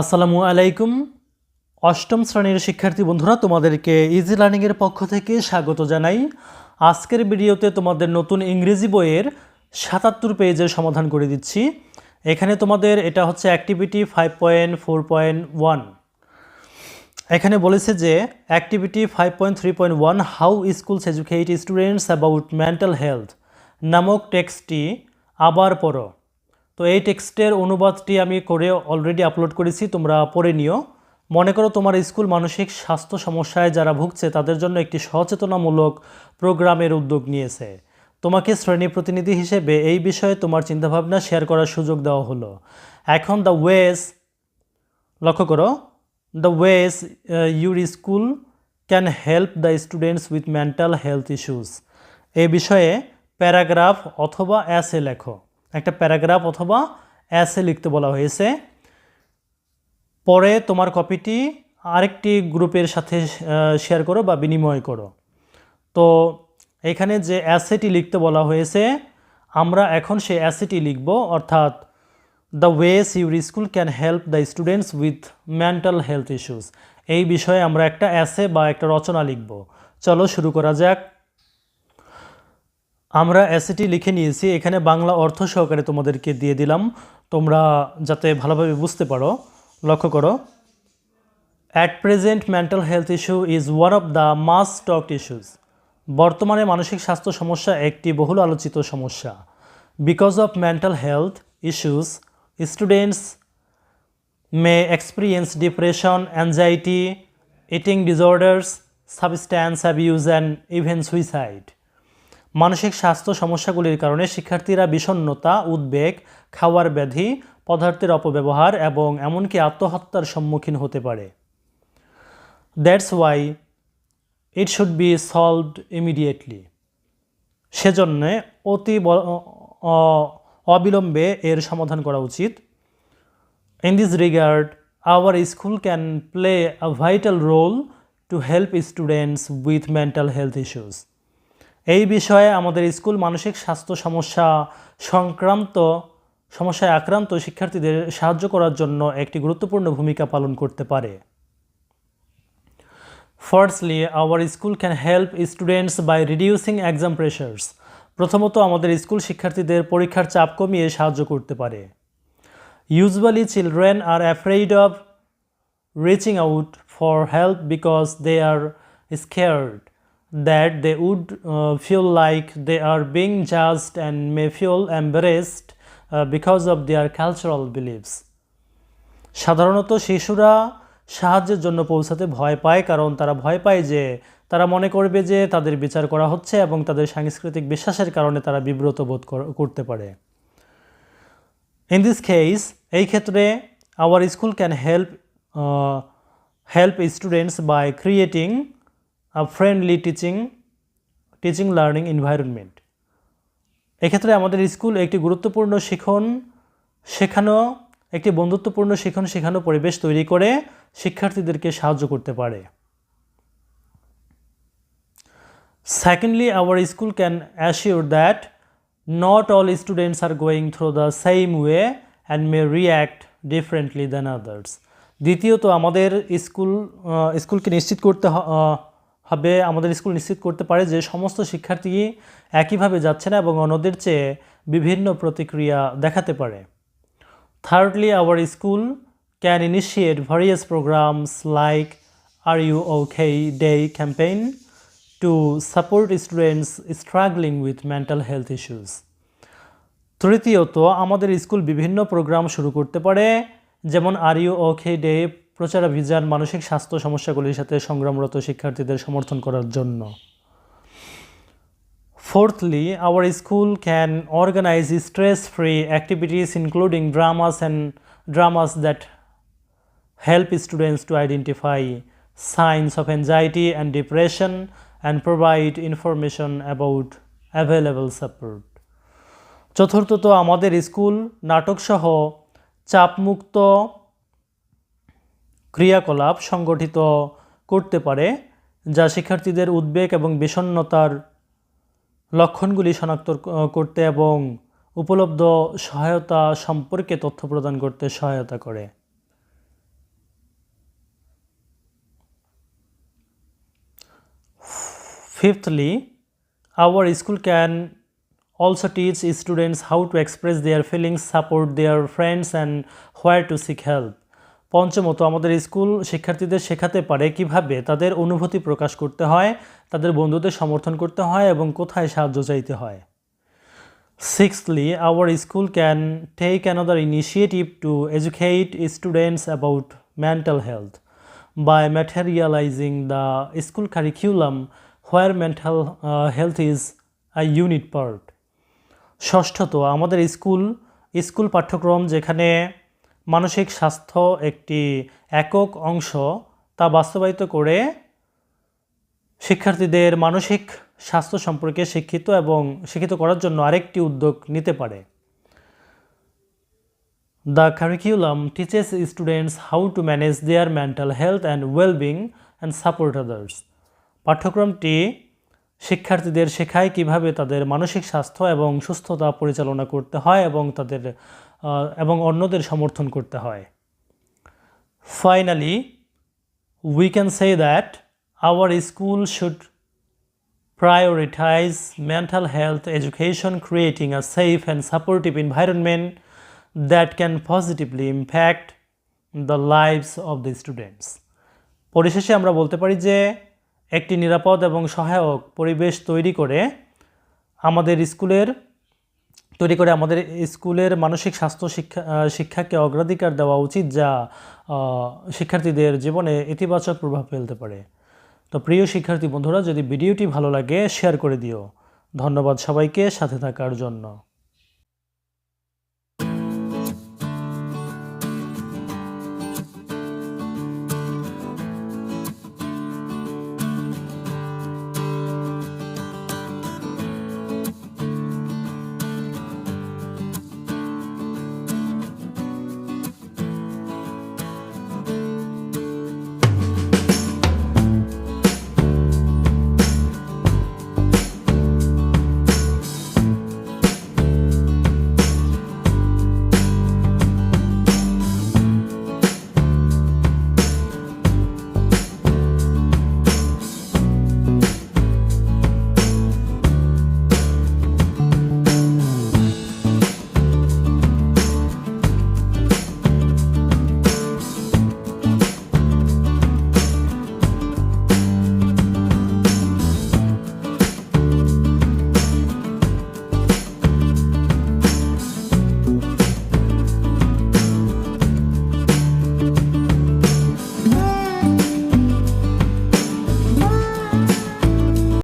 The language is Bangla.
আসসালামু আলাইকুম। অষ্টম শ্রেণির শিক্ষার্থী বন্ধুরা, তোমাদেরকে ইজি লার্নিংয়ের পক্ষ থেকে স্বাগত জানাই। আজকের ভিডিওতে তোমাদের নতুন ইংরেজি বইয়ের সাতাত্তর পেজের সমাধান করে দিচ্ছি। এখানে তোমাদের এটা হচ্ছে activity five point four point one এখানে বলেছে যে activity five point three point one how schools educate students about mental health নামক টেক্সটটি আবার পড়ো। তো এই টেক্সটের অনুবাদটি আমি করে অলরেডি আপলোড করেছি, তোমরা পড়ে নিও। মনে করো তোমার স্কুল মানসিক স্বাস্থ্য সমস্যায় যারা ভুগছে, তাদের জন্য একটি সচেতনামূলক প্রোগ্রামের উদ্যোগ নিয়েছে। তোমাকে শ্রেণি প্রতিনিধি হিসেবে এই বিষয়ে তোমার চিন্তাভাবনা শেয়ার করার সুযোগ দেওয়া হলো। এখন দ্য ওয়েস লক্ষ্য করো the ways your school can help the students with mental health issues এ বিষয়ে প্যারাগ্রাফ অথবা অ্যাসে লেখো। একটা প্যারাগ্রাফ অথবা অ্যাসে লিখতে বলা হয়েছে। পরে তোমার কপিটি আরেকটি গ্রুপের সাথে শেয়ার করো বা বিনিময় করো। তো এখানে যে অ্যাসেটি লিখতে বলা হয়েছে, আমরা এখন সেই অ্যাসেটি লিখব। অর্থাৎ the ways your school can help the students with mental health issues এই বিষয়ে আমরা একটা অ্যাসে বা একটা রচনা লিখব। চলো শুরু করা যাক। আমরা অ্যাসেটি লিখে নিয়েছি। এখানে বাংলা অর্থ সহকারে তোমাদেরকে দিয়ে দিলাম। তোমরা যাতে ভালোভাবে বুঝতে পারো, লক্ষ্য করো। At present mental health issue is one of the most talked issues বর্তমানে মানসিক স্বাস্থ্য সমস্যা একটি বহুল আলোচিত সমস্যা। Because of mental health issues students may experience depression anxiety eating disorders substance abuse and even suicide মানসিক স্বাস্থ্য সমস্যাগুলির কারণে শিক্ষার্থীরা বিষণ্ণতা, উদ্বেগ, খাওয়ার ব্যাধি, পদার্থের অপব্যবহার এবং এমনকি আত্মহত্যার সম্মুখীন হতে পারে। That's why it should be solved immediately সেজন্যে অতি অবিলম্বে এর সমাধান করা উচিত। In this regard our school can play a vital role to help students with mental health issues এই বিষয়ে আমাদের স্কুল মানসিক স্বাস্থ্য সমস্যা সংক্রান্ত, সমস্যায় আক্রান্ত শিক্ষার্থীদের সাহায্য করার জন্য একটি গুরুত্বপূর্ণ ভূমিকা পালন করতে পারে। Firstly our school can help students by reducing exam pressures প্রথমত আমাদের স্কুল শিক্ষার্থীদের পরীক্ষার চাপ কমিয়ে সাহায্য করতে পারে। Usually children are afraid of reaching out for help because they are scared. That they would uh, feel like they are being judged and may feel embarrassed uh, because of their cultural beliefs. সাধারণত শিশুরা সাহায্যের জন্য পৌঁছাতে ভয় পায় কারণ তারা ভয় পায় যে তারা মনে করবে যে তাদের বিচার করা হচ্ছে এবং তাদের সাংস্কৃতিক বিশ্বাসের কারণে তারা বিব্রত বোধ কর- করতে পারে ইন দিস কেস এই ক্ষেত্রে our school can help help students by creating a friendly teaching teaching learning environment এক্ষেত্রে আমাদের স্কুল একটি গুরুত্বপূর্ণ শিখন শেখানো একটি বন্ধুত্বপূর্ণ শিখন শেখানো পরিবেশ তৈরি করে শিক্ষার্থীদেরকে সাহায্য করতে পারে Secondly, our school can assure that not all students are going through the same way and may react differently than others. দ্বিতীয়ত আমাদের স্কুল স্কুলকে নিশ্চিত করতে ভাবে আমাদের স্কুল নিশ্চিত করতে পারে যে সমস্ত শিক্ষার্থী একইভাবে যাচ্ছে না এবং অন্যদের চেয়ে বিভিন্ন প্রতিক্রিয়া দেখাতে পারে। Thirdly our school can initiate various programmes like R U O K day campaign to support students struggling with mental health issues তৃতীয়ত, আমাদের স্কুল বিভিন্ন প্রোগ্রাম শুরু করতে পারে, যেমন আর ইউ ও খে ডে প্রচারাভিযান, মানসিক স্বাস্থ্য সমস্যাগুলির সাথে সংগ্রামরত শিক্ষার্থীদের সমর্থন করার জন্য। Fourthly our school can organise stress free activities including dramas and dramas that help students to identify signs of anxiety and depression and provide information about available support চতুর্থত, আমাদের স্কুল নাটকসহ চাপমুক্ত ক্রিয়াকলাপ সংগঠিত করতে পারে, যা শিক্ষার্থীদের উদ্বেগ এবং বিষণ্নতার লক্ষণগুলি শনাক্ত করতে এবং উপলব্ধ সহায়তা সম্পর্কে তথ্য প্রদান করতে সহায়তা করে। Fifthly our school can also teach students how to express their feelings support their friends and where to seek help পঞ্চমত আমাদের স্কুল শিক্ষার্থীদের শেখাতে পারে কীভাবে তাদের অনুভূতি প্রকাশ করতে হয়, তাদের বন্ধুদের সমর্থন করতে হয় এবং কোথায় সাহায্য চাইতে হয়। Sixthly our school can take another initiative to educate students about mental health by materialising the school curriculum where mental health is I unit part ষষ্ঠত আমাদের স্কুল স্কুল পাঠ্যক্রম যেখানে মানসিক স্বাস্থ্য একটি একক অংশ, তা বাস্তবায়িত করে শিক্ষার্থীদের মানসিক স্বাস্থ্য সম্পর্কে শিক্ষিত এবং শিক্ষিত করার জন্য আরেকটি উদ্যোগ নিতে পারে। The curriculum teaches students how to manage their mental health and wellbeing and support others পাঠ্যক্রমটি শিক্ষার্থীদের শেখায় কীভাবে তাদের মানসিক স্বাস্থ্য এবং সুস্থতা পরিচালনা করতে হয় এবং তাদের এবং অন্যদের সমর্থন করতে হয়। Finally we can say that our school should prioritise mental health education creating a safe and supportive environment that can positively impact the lives of the students পরিশেষে আমরা বলতে পারি যে, একটি নিরাপদ এবং সহায়ক পরিবেশ তৈরি করে আমাদের স্কুলের তৈরি করে আমাদের স্কুলের মানসিক স্বাস্থ্য শিক্ষা শিক্ষাকে অগ্রাধিকার দেওয়া উচিত যা শিক্ষার্থীদের জীবনে ইতিবাচক প্রভাব ফেলতে পারে। তো প্রিয় শিক্ষার্থী বন্ধুরা, যদি ভিডিওটি ভালো লাগে শেয়ার করে দিও। ধন্যবাদ সবাইকে, সাথে থাকার জন্য।